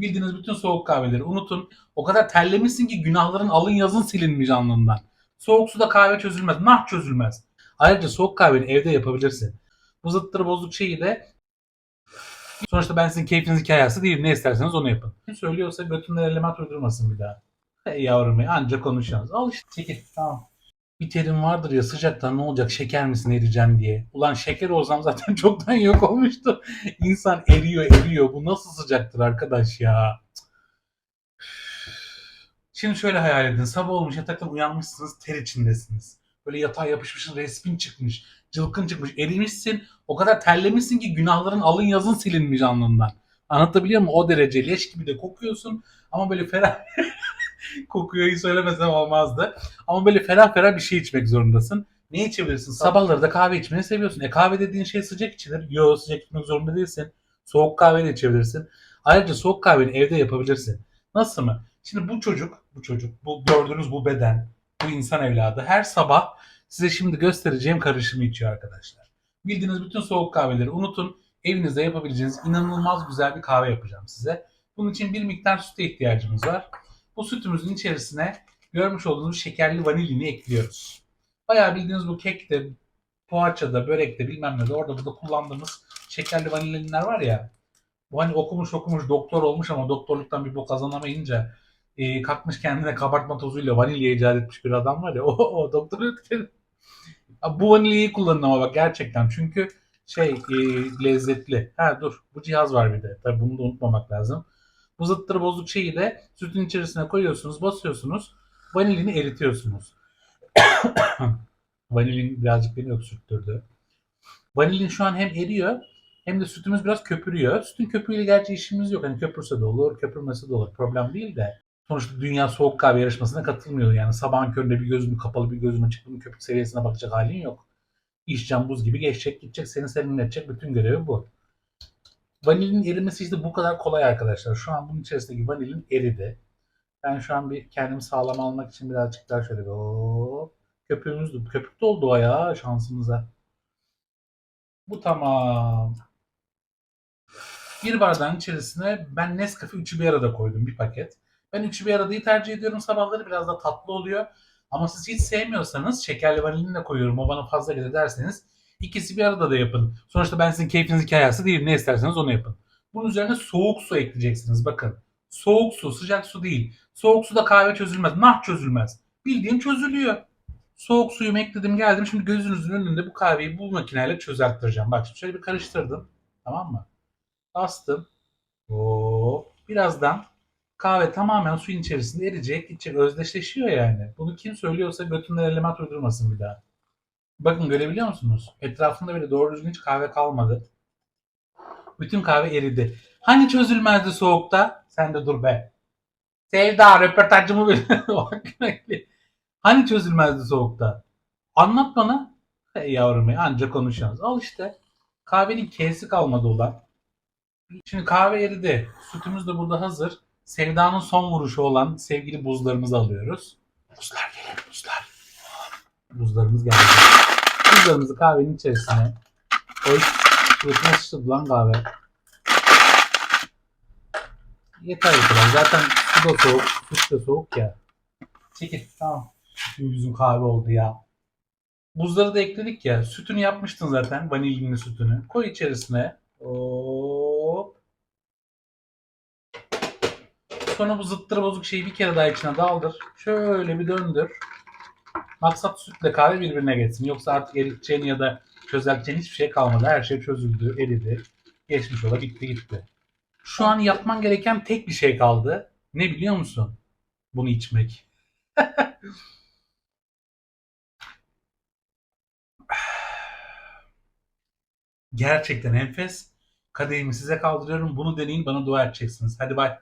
Bildiğiniz bütün soğuk kahveleri unutun. O kadar terlemişsin ki günahların alın yazın silinmiş alnından. Soğuk suda kahve çözülmez. Nah çözülmez. Ayrıca soğuk kahveni evde yapabilirsin. Bu zıttır bozuk şeyi de sonuçta ben sizin keyfiniz hikayesi değil. Ne isterseniz onu yapın. Kim söylüyorsa götünden element uydurmasın bir daha. Hey yavrum ya anca konuşuyorsunuz. Al işte çekil tamam. Bir terim vardır ya sıcaktan ne olacak şeker misin eriyeceksin diye. Ulan şeker olsam zaten çoktan yok olmuştu. İnsan eriyor eriyor. Bu nasıl sıcaktır arkadaş ya. Şimdi şöyle hayal edin. Sabah olmuş yataktan uyanmışsınız ter içindesiniz. Böyle yatağa yapışmışsın resmin çıkmış. Cılkın çıkmış. Erimişsin. O kadar terlemişsin ki günahların alın yazın silinmiş alnından. Anlatabiliyor muyum? O derece leş gibi de kokuyorsun. Ama böyle ferah kokuyu söylemesem olmazdı. Ama böyle ferah ferah bir şey içmek zorundasın. Ne içebilirsin? Sabahları da kahve içmeyi seviyorsun. E kahve dediğin şey sıcak içilir. Yo sıcak içmek zorunda değilsin. Soğuk kahve de içebilirsin. Ayrıca soğuk kahveni evde yapabilirsin. Nasıl mı? Şimdi bu çocuk, bu çocuk, bu gördüğünüz bu beden, bu insan evladı her sabah size şimdi göstereceğim karışımı içiyor arkadaşlar. Bildiğiniz bütün soğuk kahveleri unutun. Evinizde yapabileceğiniz inanılmaz güzel bir kahve yapacağım size. Bunun için bir miktar süte ihtiyacımız var. Bu sütümüzün içerisine görmüş olduğunuz şekerli vanilini ekliyoruz. Bayağı bildiğiniz bu kekte, poğaçada, börekte bilmem ne de orada burada kullandığımız şekerli vanilinler var ya. Bu hani okumuş okumuş doktor olmuş ama doktorluktan bir bok kazanamayınca e, kalkmış kendine kabartma tozuyla vanilya icat etmiş bir adam var ya o, o doktor Bu vanilyayı kullanın ama bak gerçekten çünkü şey e, lezzetli. Ha dur bu cihaz var bir de. Tabii bunu da unutmamak lazım. Bu bozuk şeyi de sütün içerisine koyuyorsunuz, basıyorsunuz. Vanilini eritiyorsunuz. Vanilin birazcık beni öksürttürdü. Vanilin şu an hem eriyor hem de sütümüz biraz köpürüyor. Sütün köpüğüyle gerçi işimiz yok. Hani köpürse de olur, köpürmese de olur. Problem değil de. Sonuçta dünya soğuk kahve yarışmasına katılmıyor. Yani sabahın köründe bir gözünü kapalı bir gözün açık bunun köpük seviyesine bakacak halin yok. İş can buz gibi geçecek gidecek seni serinletecek bütün görevi bu. Vanilin erimesi işte bu kadar kolay arkadaşlar. Şu an bunun içerisindeki vanilin eridi. Ben şu an bir kendimi sağlam almak için birazcık daha şöyle bir hop. Köpüğümüz köpük de oldu ya şansımıza. Bu tamam. Bir bardağın içerisine ben Nescafe üçü bir arada koydum bir paket. Ben üçü bir aradayı tercih ediyorum sabahları biraz da tatlı oluyor. Ama siz hiç sevmiyorsanız şekerli vanilini de koyuyorum o bana fazla gelir derseniz ikisi bir arada da yapın. Sonuçta ben sizin keyfiniz hikayesi değilim ne isterseniz onu yapın. Bunun üzerine soğuk su ekleyeceksiniz bakın. Soğuk su sıcak su değil. Soğuk suda kahve çözülmez. Nah çözülmez. Bildiğin çözülüyor. Soğuk suyumu ekledim geldim. Şimdi gözünüzün önünde bu kahveyi bu makineyle çözelttireceğim. Bak şimdi şöyle bir karıştırdım. Tamam mı? Bastım. Oo. Birazdan kahve tamamen suyun içerisinde eriyecek, gidecek, özdeşleşiyor yani. Bunu kim söylüyorsa götünden element uydurmasın bir daha. Bakın görebiliyor musunuz? Etrafında bile doğru düzgün hiç kahve kalmadı. Bütün kahve eridi. Hani çözülmezdi soğukta? Sen de dur be. Sevda röportajımı bir Hani çözülmezdi soğukta? Anlat bana. Hey yavrum ya anca konuşuyoruz. Al işte. Kahvenin kesi kalmadı ulan. Şimdi kahve eridi. Sütümüz de burada hazır. Sevda'nın son vuruşu olan sevgili buzlarımızı alıyoruz. Buzlar. Buzlarımız geldi. Buzlarımızı kahvenin içerisine koy. Suratına sıçradı lan kahve. Yeter bu kadar. Zaten su da soğuk, süt de soğuk ya. Çekil. Tamam. Bütün yüzüm kahve oldu ya. Buzları da ekledik ya. Sütünü yapmıştın zaten. Vanilini sütünü. Koy içerisine. Hop. Sonra bu zıttır bozuk şeyi bir kere daha içine daldır. Şöyle bir döndür. Maksat sütle kahve birbirine geçsin. Yoksa artık eriteceğin ya da çözelteceğin hiçbir şey kalmadı. Her şey çözüldü, eridi. Geçmiş ola bitti gitti. Şu an yapman gereken tek bir şey kaldı. Ne biliyor musun? Bunu içmek. Gerçekten enfes. Kadehimi size kaldırıyorum. Bunu deneyin bana dua edeceksiniz. Hadi bay.